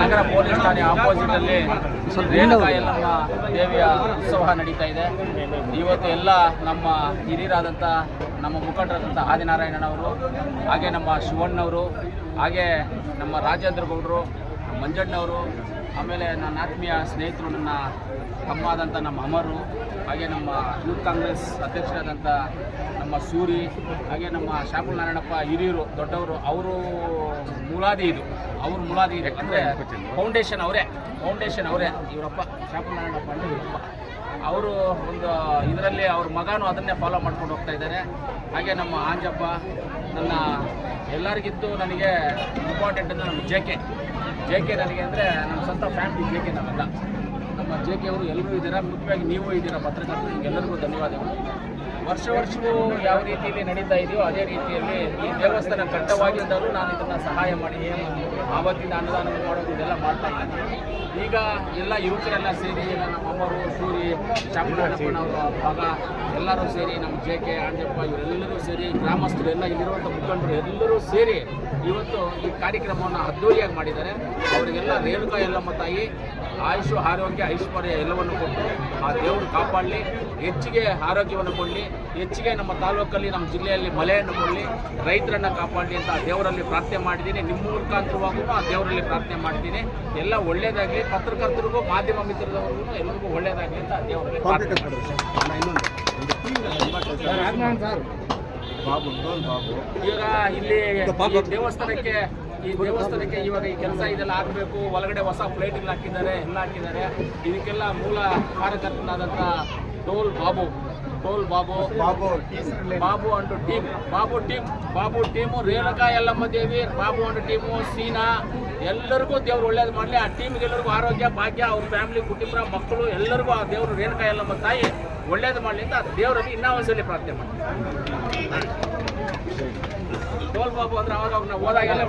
ನಗರ police ಠಾಣೆ opposite ಅಲ್ಲಿ ರೇಣುಕಾ ಯಲ್ಲಮ್ಮ ದೇವಿಯ ಉತ್ಸವ ನಡೀತಾ ಇದೆ. ಇವತ್ತು ಎಲ್ಲ ನಮ್ಮ ಹಿರಿಯರಾದಂಥ ನಮ್ಮ ಮುಖಂಡರಾದಂಥ ಆದಿನಾರಾಯಣನವರು ಹಾಗೆ ನಮ್ಮ ಶಿವಣ್ಣವರು ಹಾಗೆ ನಮ್ಮ ರಾಜೇಂದ್ರ ಗೌಡರು ಮಂಜಣ್ಣವರು, ಆಮೇಲೆ ನನ್ನ ಆತ್ಮೀಯ ಸ್ನೇಹಿತರು, ನನ್ನ ತಮ್ಮ ಆದಂಥ ನಮ್ಮ ಅಮರು, ಹಾಗೆ ನಮ್ಮ ಯೂತ್ ಕಾಂಗ್ರೆಸ್ ಅಧ್ಯಕ್ಷರಾದಂಥ ನಮ್ಮ ಸೂರಿ, ಹಾಗೆ ನಮ್ಮ ಶಾಮುಲ್ ನಾರಾಯಣಪ್ಪ ಹಿರಿಯರು, ದೊಡ್ಡವರು, ಅವರು ಮುಲಾದಿ ಇದು. ಅವ್ರ ಮುಲಾದಿ ಇದೆ. ಅಂದರೆ ಫೌಂಡೇಶನ್ ಅವರೇ ಫೌಂಡೇಶನ್ ಅವರೇ. ಇವರಪ್ಪ ಶಾಮುಲ್ ನಾರಾಯಣಪ್ಪ ಅಂದರೆ ಇವರಪ್ಪ. ಅವರು ಒಂದು ಇದರಲ್ಲಿ ಅವ್ರ ಮಗನೂ ಅದನ್ನೇ ಫಾಲೋ ಮಾಡ್ಕೊಂಡು ಹೋಗ್ತಾ ಇದ್ದಾರೆ. ಹಾಗೆ ನಮ್ಮ ಆಂಜಪ್ಪ, ನನ್ನ ಎಲ್ಲರಿಗಿಂತೂ ನನಗೆ ಇಂಪಾರ್ಟೆಂಟ್ ಅಂದರೆ ನಮ್ಮ ಜೆ ಕೆ ಜೆ ಕೆ ನನಗೆ ಅಂದರೆ ನಮ್ಮ ಸ್ವಂತ ಫ್ಯಾಮಿಲಿ ಜೆ ಕೆ ನಾವೆಲ್ಲ ನಮ್ಮ ಜೆ ಕೆ ಅವರು ಎಲ್ಲರೂ ಇದ್ದೀರಾ? ಮುಖ್ಯವಾಗಿ ನೀವು ಇದ್ದೀರಾ? ಪತ್ರಕರ್ತರು, ನಿಮಗೆಲ್ಲರಿಗೂ ಧನ್ಯವಾದಗಳು. ವರ್ಷ ವರ್ಷವೂ ಯಾವ ರೀತಿಯಲ್ಲಿ ನಡೀತಾ ಇದೆಯೋ ಅದೇ ರೀತಿಯಲ್ಲಿ ಈ ದೇವಸ್ಥಾನ ಕಟ್ಟವಾಗಿದ್ದರೂ ನಾನು ಇದನ್ನು ಸಹಾಯ ಮಾಡಿ. ಆವತ್ತಿನ ಅನುದಾನ ಮಾಡೋದು ಇದೆಲ್ಲ ಮಾಡ್ತಾ ಇದ್ದೀನಿ ಈಗ ಎಲ್ಲ ಯುವಕರೆಲ್ಲ ಸೇರಿ ನಮ್ಮ ಅಮ್ಮರು, ಸೂರಿ ಚಾಮರಾಜಪ್ಪನವರು ಮಗ ಎಲ್ಲರೂ ಸೇರಿ ನಮ್ಮ ಜೆ ಕೆ ಆಂಜಪ್ಪ ಇವರೆಲ್ಲರೂ ಸೇರಿ ಗ್ರಾಮಸ್ಥರು ಎಲ್ಲ ಇಲ್ಲಿರುವಂಥ ಮುಖಂಡರು ಎಲ್ಲರೂ ಸೇರಿ ಇವತ್ತು ಈ ಕಾರ್ಯಕ್ರಮವನ್ನು ಅದ್ದೂರಿಯಾಗಿ ಮಾಡಿದ್ದಾರೆ. ಅವರಿಗೆಲ್ಲ ರೇಣುಕಾ ಎಲ್ಲಮ್ಮ ತಾಯಿ ಆಯುಷು ಆರೋಗ್ಯ ಐಶ್ವರ್ಯ ಎಲ್ಲವನ್ನು ಕೊಟ್ಟು ಆ ದೇವರು ಕಾಪಾಡಲಿ ಹೆಚ್ಚಿಗೆ ಆರೋಗ್ಯವನ್ನು ಕೊಡಲಿ ಹೆಚ್ಚಿಗೆ ನಮ್ಮ ತಾಲೂಕಲ್ಲಿ ನಮ್ಮ ಜಿಲ್ಲೆಯಲ್ಲಿ ಮಳೆಯನ್ನು ಕೊಡಲಿ ರೈತರನ್ನು ಕಾಪಾಡಲಿ ಅಂತ ಆ ದೇವರಲ್ಲಿ ಪ್ರಾರ್ಥನೆ ಮಾಡಿದ್ದೀನಿ. ನಿಮ್ಮ ಮುಖಾಂತರವಾಗೂ ಆ ದೇವರಲ್ಲಿ ಪ್ರಾರ್ಥನೆ ಮಾಡ್ತೀನಿ. ಎಲ್ಲ ಒಳ್ಳೆಯದಾಗಲಿ ಪತ್ರಕರ್ತರಿಗೂ ಮಾಧ್ಯಮ ಮಿತ್ರದವರಿಗೂ ಎಲ್ಲರಿಗೂ ಒಳ್ಳೆಯದಾಗಲಿ ಅಂತ ಆ ದೇವರಲ್ಲಿ ಪ್ರಾರ್ಥನೆ ಈಗ ಇಲ್ಲಿ ದೇವಸ್ಥಾನಕ್ಕೆ, ಈ ದೇವಸ್ಥಾನಕ್ಕೆ ಇವಾಗ ಈ ಕೆಲಸ ಇದೆಲ್ಲ ಆಗಬೇಕು. ಒಳಗಡೆ ಹೊಸ ಪ್ಲೇಟ್ಗಳು ಹಾಕಿದ್ದಾರೆ ಎಲ್ಲ ಹಾಕಿದ್ದಾರೆ. ಇದಕ್ಕೆಲ್ಲ ಮೂಲ ಕಾರ್ಯಕರ್ತನಾದಂಥ ಡೋಲ್ Babu. Toll Babu. Babu. Babu and team. Babu team Babu team Renuka Yellamma Devi Babu and team ಸೀನಾ. ಎಲ್ಲರಿಗೂ ದೇವ್ರು ಒಳ್ಳೇದು ಮಾಡಲಿ. ಆ ಟೀಮ್ಗೆ ಎಲ್ಲರಿಗೂ ಆರೋಗ್ಯ ಭಾಗ್ಯ ಅವ್ರ ಫ್ಯಾಮಿಲಿ ಕುಟುಂಬ ಮಕ್ಕಳು ಎಲ್ಲರಿಗೂ ಆ ದೇವರು ರೇಣುಕಾ ಎಲ್ಲಮ್ಮ ತಾಯಿ ಒಳ್ಳೇದು ಮಾಡಲಿ ಅಂತ ದೇವರಲ್ಲಿ ಇನ್ನೂ ಒಂದ್ಸಲಿ ಪ್ರಾರ್ಥನೆ ಮಾಡಿ. ಟೋಲ್ ಬಾಬು ಅಂದ್ರೆ ಅವಾಗ ನಾವು ಹೋದಾಗೆಲ್ಲ.